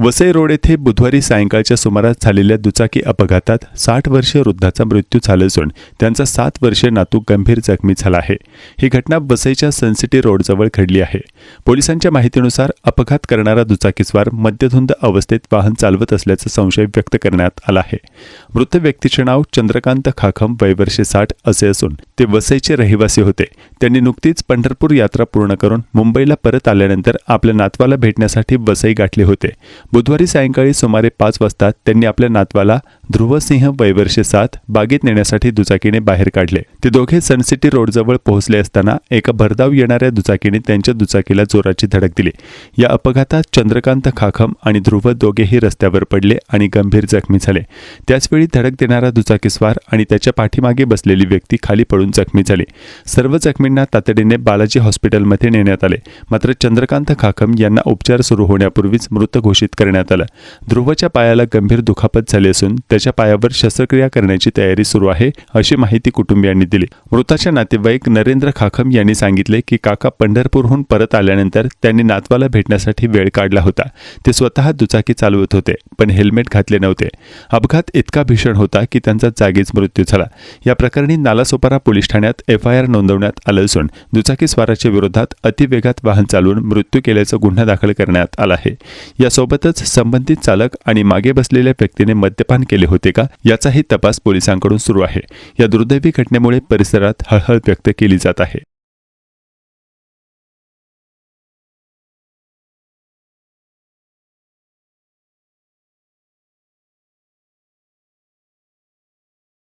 Vasai road येथे बुधवारी सायंकाळच्या सुमारास झालेल्या दुचाकी अपघातात साठ वर्षीय वृद्धाचा मृत्यू झाला असून त्यांचा सात वर्षीय नातू गंभीर जखमी झाला आहे. ही घटना वसईच्या सनसिटी रोडजवळ घडली आहे. पोलिसांच्या माहितीनुसार अपघात करणारा दुचाकीस्वार मद्यधुंद अवस्थेत वाहन चालवत असल्याचा संशय व्यक्त करण्यात आला आहे. मृत व्यक्तीचे नाव चंद्रकांत खाखम वयवर्षे साठ असे असून ते वसईचे रहिवासी होते. त्यांनी नुकतीच पंढरपूर यात्रा पूर्ण करून मुंबईला परत आल्यानंतर आपल्या नातवाला भेटण्यासाठी वसई गाठले होते. बुधवारी सायंकाळी सुमारे पाच वाजता त्यांनी आपल्या नातवाला ध्रुवसिंह वयवर्षे सात बागेत नेण्यासाठी दुचाकीने बाहेर काढले. ते दोघे सनसिटी रोडजवळ पोहोचले असताना एका भरधाव येणाऱ्या दुचाकीने त्यांच्या दुचाकीला जोराची धडक दिली. या अपघातात चंद्रकांत खाखम आणि ध्रुव दोघेही रस्त्यावर पडले आणि गंभीर जखमी झाले. त्याचवेळी धडक देणारा दुचाकीस्वार आणि त्याच्या पाठीमागे बसलेली व्यक्ती खाली पडून जखमी झाली. सर्व जखमींना तातडीने बालाजी हॉस्पिटलमध्ये नेण्यात आले. मात्र चंद्रकांत खाखम यांना उपचार सुरू होण्यापूर्वीच मृत घोषित करण्यात आलं. ध्रुवच्या पायाला गंभीर दुखापत झाली असून त्याच्या पायावर शस्त्रक्रिया करण्याची तयारी सुरू आहे अशी माहिती कुटुंबियांनी दिली. मृताच्या नातेवाईक नरेंद्र खाखम यांनी सांगितले की काका पंढरपूरहून परत आल्यानंतर त्यांनी नातवाला भेटण्यासाठी वेळ काढला होता. ते स्वतः दुचाकी चालवत होते पण हेल्मेट घातले नव्हते. अपघात इतका भीषण होता की त्यांचा जागीच मृत्यू झाला. या प्रकरणी नालासोपारा पोलीस ठाण्यात एफ आय आर नोंदवण्यात आलं असून दुचाकीस्वाराच्या विरोधात अतिवेगात वाहन चालवून मृत्यू केल्याचा गुन्हा दाखल करण्यात आला आहे. यासोबतच संबंधित चालक आणि मागे बसलेल्या व्यक्तीने मद्यपान केले होते का याचाही तपास पोलिसांकडून सुरू आहे. या दुर्दैवी घटनेमुळे परिसरात हळहळ व्यक्त केली जात आहे.